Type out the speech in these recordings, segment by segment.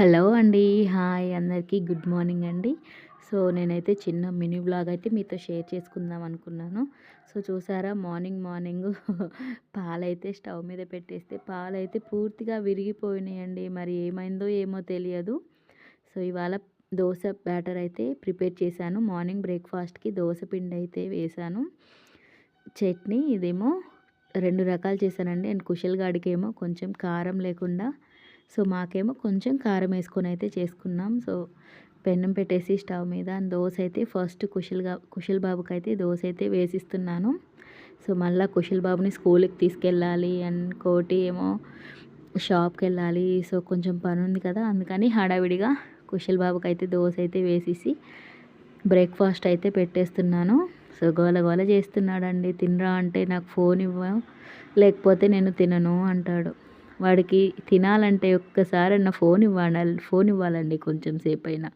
Hello అండి. Hi అందరికీ. Good morning అండి. సో నేనైతే చిన్న మినీ బ్లాగ్ అయితే మీతో షేర్ చేసుకుందాం అనుకున్నాను. సో చూసారా? మార్నింగ్ మార్నింగ్ పాలైతే స్టవ్ మీద పెట్టేస్తే పాలైతే పూర్తిగా విరిగిపోయినాయండి. మరి ఏమైందో ఏమో తెలియదు. సో ఇవాళ దోశ బ్యాటర్ అయితే ప్రిపేర్ చేశాను. మార్నింగ్ బ్రేక్ఫాస్ట్కి దోశ పిండి అయితే వేశాను. చట్నీ ఇదేమో రెండు రకాలు చేశానండి. అండ్ కుషల్ ఏమో కొంచెం కారం లేకుండా సో మాకేమో కొంచెం కారం వేసుకొని అయితే చేసుకున్నాం. సో పెన్నం పెట్టేసి స్టవ్ మీద దోశ అయితే ఫస్ట్ కుషల్గా కుషల్ బాబుకి అయితే దోశ అయితే వేసిస్తున్నాను. సో మళ్ళీ కుషల్ బాబుని స్కూల్కి తీసుకెళ్ళాలి అండ్ కోటి ఏమో షాప్కి వెళ్ళాలి. సో కొంచెం పని ఉంది కదా అందుకని హడావిడిగా కుషల్ బాబుకి అయితే దోశ అయితే వేసేసి బ్రేక్ఫాస్ట్ అయితే పెట్టేస్తున్నాను. సో గోల గోల చేస్తున్నాడండి. తినరా అంటే నాకు ఫోన్ ఇవ్వ లేకపోతే నేను తినను అంటాడు. వాడికి తినాలంటే ఒక్కసారన్నా ఫోన్ ఇవ్వాలి ఫోన్ ఇవ్వాలండి కొంచెం సేపు అయినా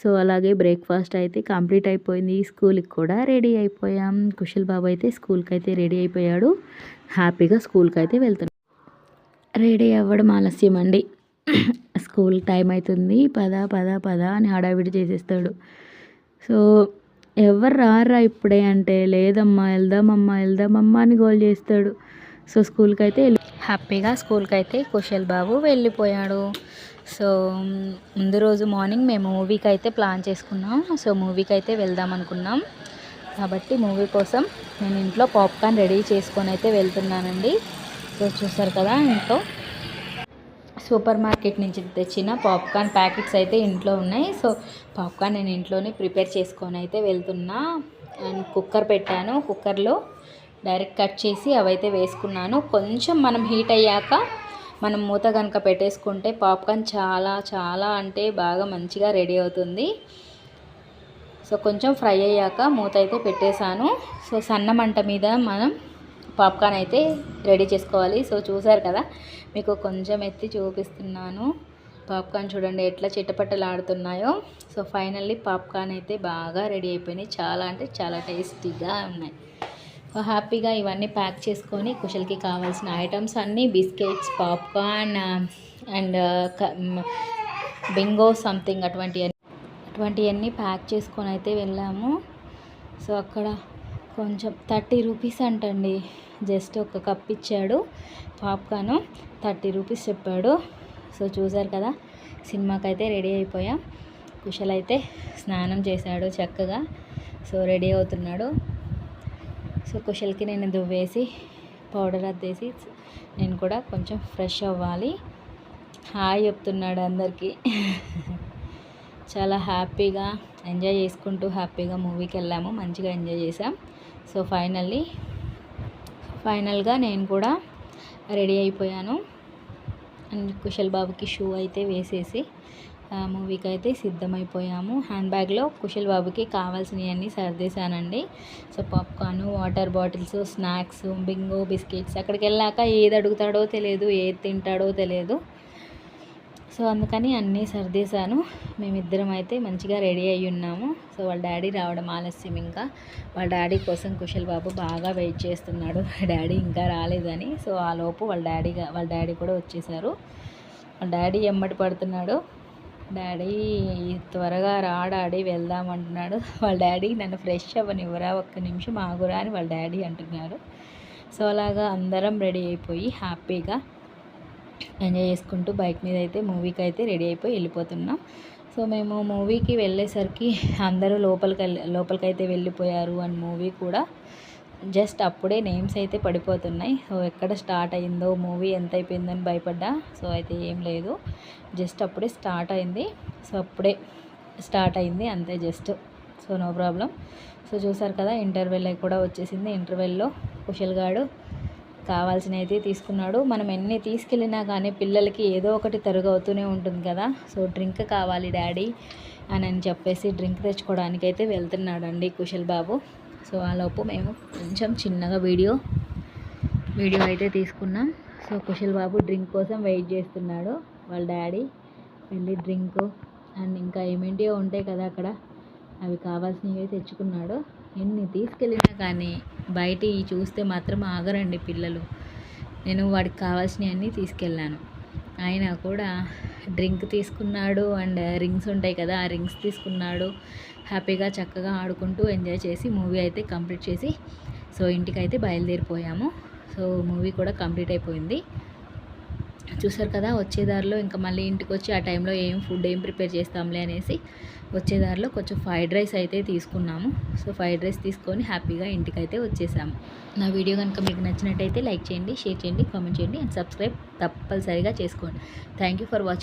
సో అలాగే బ్రేక్ఫాస్ట్ అయితే కంప్లీట్ అయిపోయింది. స్కూల్కి కూడా రెడీ అయిపోయాం. కుషల్ బాబు అయితే స్కూల్కి అయితే రెడీ అయిపోయాడు. హ్యాపీగా స్కూల్కి అయితే వెళ్తున్నాం. రెడీ అవ్వడం ఆలస్యం అండి స్కూల్ టైం అవుతుంది పద పద పద అని హడావిడి చేసేస్తాడు. సో ఎవరు రారా ఇప్పుడే అంటే లేదమ్మా వెళ్దామమ్మా వెళ్దామమ్మా అని గోల్ చేస్తాడు. సో స్కూల్కి అయితే హ్యాపీగా స్కూల్కి అయితే కుశల్ బాబు వెళ్ళిపోయాడు. సో ముందు రోజు మార్నింగ్ మేము మూవీకి అయితే ప్లాన్ చేసుకున్నాం. సో మూవీకి అయితే వెళ్దాం అనుకున్నాం. కాబట్టి మూవీ కోసం నేను ఇంట్లో పాప్కార్న్ రెడీ చేసుకొని అయితే వెళ్తున్నానండి. సో చూసారు కదా ఇంట్లో. సూపర్ మార్కెట్ నుంచి తెచ్చిన పాప్కార్న్ ప్యాకెట్స్ అయితే ఇంట్లో ఉన్నాయి. సో పాప్కార్న్ నేను ఇంట్లోనే ప్రిపేర్ చేసుకొని అయితే వెళ్తున్నా. అండ్ కుక్కర్ పెట్టాను. కుక్కర్లో డైరెక్ట్ కట్ చేసి అవైతే వేసుకున్నాను. కొంచెం మనం హీట్ అయ్యాక మనం మూత కనుక పెట్టేసుకుంటే పాప్కార్న్ చాలా చాలా అంటే బాగా మంచిగా రెడీ అవుతుంది. సో కొంచెం ఫ్రై అయ్యాక మూత అయితే పెట్టేశాను. సో సన్న మంట మీద మనం పాప్కార్న్ అయితే రెడీ చేసుకోవాలి. సో చూసారు కదా మీకు కొంచెం ఎత్తి చూపిస్తున్నాను. పాప్కార్న్ చూడండి ఎట్లా చిట్టపట్టలాడుతున్నాయో సో ఫైనల్లీ పాప్కార్న్ అయితే బాగా రెడీ అయిపోయినాయి. చాలా అంటే చాలా టేస్టీగా ఉన్నాయి. హ్యాపీగా ఇవన్నీ ప్యాక్ చేసుకొని కుషల్కి కావాల్సిన ఐటమ్స్ అన్నీ biscuits popcorn and bingo something అటువంటి అటువంటివన్నీ ప్యాక్ చేసుకొని అయితే వెళ్ళాము. సో అక్కడ కొంచెం థర్టీ రూపీస్ అంటండి. జస్ట్ ఒక కప్ ఇచ్చాడు పాప్కార్న్ థర్టీ రూపీస్ చెప్పాడు. సో చూసారు కదా సినిమాకి అయితే రెడీ అయిపోయాం. కుషల్ అయితే స్నానం చేశాడు చక్కగా. సో రెడీ అవుతున్నాడు. సో కుషల్కి నేను దువ్వేసి పౌడర్ అద్దేసి నేను కూడా కొంచెం ఫ్రెష్ అవ్వాలి. హాయ్ చెప్తున్నాడు అందరికీ. చాలా హ్యాపీగా ఎంజాయ్ చేసుకుంటూ హ్యాపీగా మూవీకి వెళ్ళాము. మంచిగా ఎంజాయ్ చేసాం సో ఫైనల్లీ ఫైనల్గా నేను కూడా రెడీ అయిపోయాను. అండ్ కుశల్ బాబుకి షూ అయితే వేసేసి మూవీకి అయితే సిద్ధమైపోయాము. హ్యాండ్ బ్యాగ్లో కుశల్ బాబుకి కావాల్సినవన్నీ సర్దేశానండి. So popcorn water bottles snacks bingo biscuits అక్కడికి వెళ్ళాక ఏది అడుగుతాడో తెలియదు ఏది తింటాడో తెలియదు. సో అందుకని అన్నీ సర్దేశాను. మేమిద్దరం అయితే మంచిగా రెడీ అయ్యి ఉన్నాము. సో వాళ్ళ డాడీ రావడం ఆలస్యం ఇంకా. వాళ్ళ డాడీ కోసం కుశల్ బాబు బాగా వెయిట్ చేస్తున్నాడు. డాడీ ఇంకా రాలేదని. సో ఆ లోపు వాళ్ళ డాడీగా వాళ్ళ డాడీ కూడా వచ్చేసారు. వాళ్ళ డాడీ ఎమ్మటి పడుతున్నాడు. డాడీ త్వరగా రా డాడీ వెళ్దాం అంటున్నాడు. వాళ్ళ డాడీ నన్ను ఫ్రెష్ అవ్వనివ్వరా ఒక్క నిమిషం ఆగురా అని వాళ్ళ డాడీ అంటున్నారు సో అలాగా అందరం రెడీ అయిపోయి హ్యాపీగా ఎంజాయ్ చేసుకుంటూ బైక్ మీద అయితే మూవీకి అయితే రెడీ అయిపోయి వెళ్ళిపోతున్నాం. సో మేము మూవీకి వెళ్ళేసరికి అందరూ లోపలికి లోపలికి అయితే వెళ్ళిపోయారు అండ్ మూవీ కూడా. జస్ట్ అప్పుడే నేమ్స్ అయితే పడిపోతున్నాయి. సో ఎక్కడ స్టార్ట్ అయిందో మూవీ ఎంత అయిపోయిందని భయపడ్డా. సో అయితే ఏం లేదు. జస్ట్ అప్పుడే స్టార్ట్ అయింది. సో అప్పుడే స్టార్ట్ అయింది. అంతే just. So no problem. So చూసారు కదా ఇంటర్వెల్ కూడా వచ్చేసింది. ఇంటర్వెల్లో కుషల్ గాడు కావాల్సినవి అయితే తీసుకున్నాడు. మనం ఎన్ని తీసుకెళ్ళినా కానీ పిల్లలకి ఏదో ఒకటి తరుగవుతూనే ఉంటుంది కదా. సో డ్రింక్ కావాలి డాడీ అని అని చెప్పేసి డ్రింక్ తెచ్చుకోవడానికి అయితే వెళ్తున్నాడండి కుశల్ బాబు. సో ఆలోపు మేము కొంచెం చిన్నగా వీడియో వీడియో అయితే తీసుకున్నాం. సో కుశల్ బాబు డ్రింక్ కోసం వెయిట్ చేస్తున్నాడు వాళ్ళ డాడీ వెళ్ళి డ్రింక్ అండ్ ఇంకా ఏమేంటివో ఉంటాయి కదా అక్కడ అవి కావాల్సినవి తెచ్చుకున్నాడు. ఎన్ని తీసుకెళ్ళినా కానీ బయట చూస్తే మాత్రం ఆగరండి పిల్లలు. నేను వాడికి కావాల్సినవన్నీ తీసుకెళ్ళాను. ఆయన కూడా డ్రింక్ తీసుకున్నాడు అండ్ రింగ్స్ ఉంటాయి కదా ఆ రింగ్స్ తీసుకున్నాడు. హ్యాపీగా చక్కగా ఆడుకుంటూ ఎంజాయ్ చేసి మూవీ అయితే కంప్లీట్ చేసి సో ఇంటికైతే బయలుదేరిపోయాము. సో మూవీ కూడా కంప్లీట్ అయిపోయింది. చూసారు కదా వచ్చేదారిలో ఇంకా మళ్ళీ ఇంటికి వచ్చి ఆ టైంలో ఏం ఫుడ్ ఏం ప్రిపేర్ చేస్తాంలే అనేసి వచ్చేదారిలో కొంచెం ఫ్రైడ్ రైస్ అయితే తీసుకున్నాము. సో ఫ్రైడ్ రైస్ తీసుకొని హ్యాపీగా ఇంటికైతే వచ్చేసాము. నా వీడియో కనుక మీకు నచ్చినట్టయితే లైక్ చేయండి షేర్ చేయండి కామెంట్ చేయండి అండ్ సబ్స్క్రైబ్ తప్పనిసరిగా చేసుకోండి. Thank you for watching